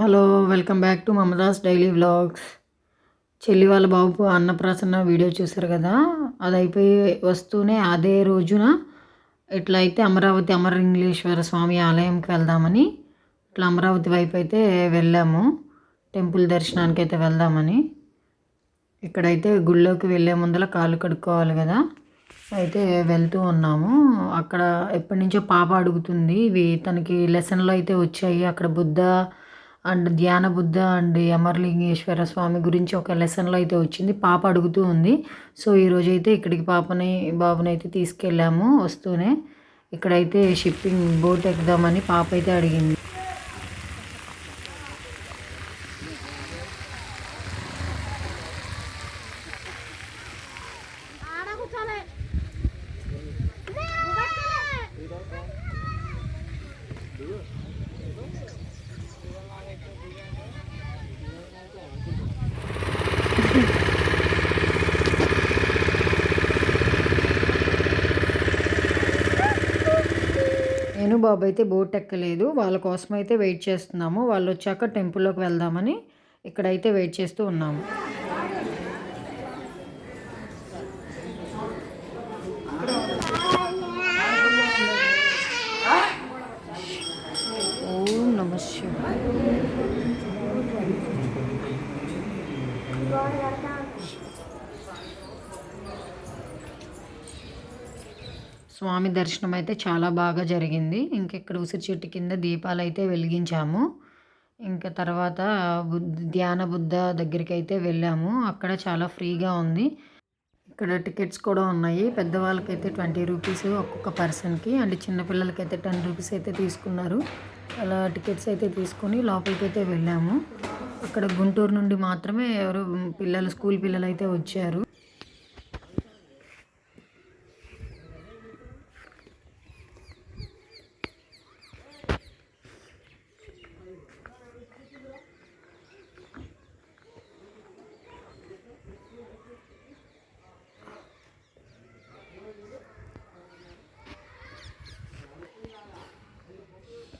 Hello welcome back to మమదాస్ daily vlogs. చెల్లి వాళ్ళ బాబు అన్నప్రాసన్న వీడియో చూసారు కదా? అది అయిపోయి వస్తూనే అదే రోజున ఇట్లా అయితే అమరావతి అమరింగ్లీశ్వర స్వామి ఆలయంకి వెళ్దామని ఇట్లా అమరావతి వైపు అయితే వెళ్ళాము. టెంపుల్ దర్శనానికి అయితే వెళ్దామని. ఇక్కడైతే గుళ్ళోకి వెళ్ళే ముందర కాళ్ళు కడుక్కోవాలి కదా? అయితే వెళ్తూ ఉన్నాము. అక్కడ ఎప్పటి నుంచో పాప అడుగుతుంది. ఇవి తనకి లెసన్లో అయితే వచ్చాయి. అక్కడ బుద్ధ అండ్ ధ్యాన బుద్ధ అండ్ అమర్లింగేశ్వర స్వామి గురించి ఒక లెసన్లో అయితే వచ్చింది. పాప అడుగుతూ ఉంది. సో ఈరోజు అయితే ఇక్కడికి పాపని బాబుని అయితే తీసుకెళ్ళాము వస్తూనే. ఇక్కడైతే షిప్పింగ్ బోట్ ఎక్కుదామని పాప అయితే అడిగింది నేను బాబు అయితే బోట్ ఎక్కలేదు. వాళ్ళ కోసం అయితే వెయిట్ చేస్తున్నాము. వాళ్ళు వచ్చాక టెంపుల్లోకి వెళ్దామని ఇక్కడైతే వెయిట్ చేస్తూ ఉన్నాము ఓం నమ స్వామి దర్శనం అయితే చాలా బాగా జరిగింది. ఇంకెక్కడ ఉసిరి చెట్టు కింద దీపాలు అయితే వెలిగించాము. ఇంకా తర్వాత ధ్యాన బుద్ధ దగ్గరికి అయితే వెళ్ళాము. అక్కడ చాలా ఫ్రీగా ఉంది. ఇక్కడ టికెట్స్ కూడా ఉన్నాయి. పెద్దవాళ్ళకైతే ట్వంటీ రూపీస్ ఒక్కొక్క పర్సన్కి. అండ్ అయితే టెన్ రూపీస్ అయితే తీసుకున్నారు. అలా టికెట్స్ అయితే తీసుకొని లోపలికి అయితే వెళ్ళాము. అక్కడ గుంటూరు నుండి మాత్రమే ఎవరు పిల్లలు స్కూల్ పిల్లలు అయితే వచ్చారు.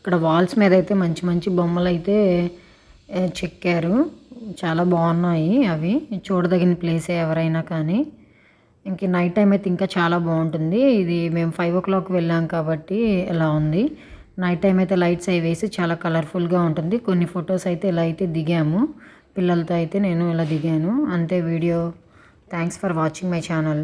ఇక్కడ వాల్స్ మీద అయితే మంచి మంచి బొమ్మలు అయితే చెక్కారు. చాలా బాగున్నాయి అవి. చూడదగిన ప్లేసే ఎవరైనా కానీ. ఇంక నైట్ టైం అయితే ఇంకా చాలా బాగుంటుంది. ఇది మేము ఫైవ్ ఓ క్లాక్ వెళ్ళాం కాబట్టి ఇలా ఉంది. నైట్ టైం అయితే లైట్స్ అవి వేసి చాలా కలర్ఫుల్గా ఉంటుంది. కొన్ని ఫొటోస్ అయితే ఇలా అయితే దిగాము. పిల్లలతో అయితే నేను ఇలా దిగాను. అంతే video thanks for watching my channel